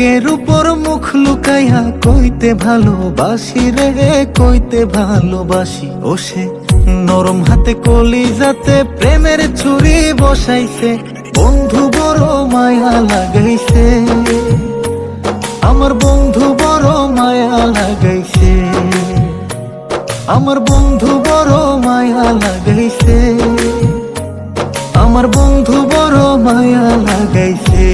বুকের উপর মুখ লুকাইয়া কইতে ভালোবাসি রে কইতে ভালোবাসি। ও সে নরম হাতে কলি যাতে প্রেমের ছুরি বসাইছে, বন্ধু বড় মায়া লাগাইছে। আমার বন্ধু বড় মায়া লাগাইছে। আমার বন্ধু বড় মায়া লাগাইছে। আমার বন্ধু বড় মায়া লাগাইছে।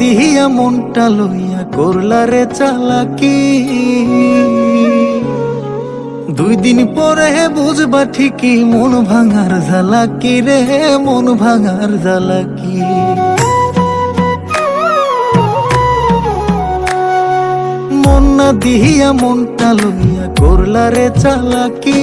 দিহিয়া মনটা লইয়া করলা রে চালাকি। দুই দিন পরে বুঝবা ঠিকই মন ভাঙার জ্বালাকি রে, মন ভাঙার জ্বালাকি মন না দিহিয়া মনটা লইয়া করলা রে চালাকি।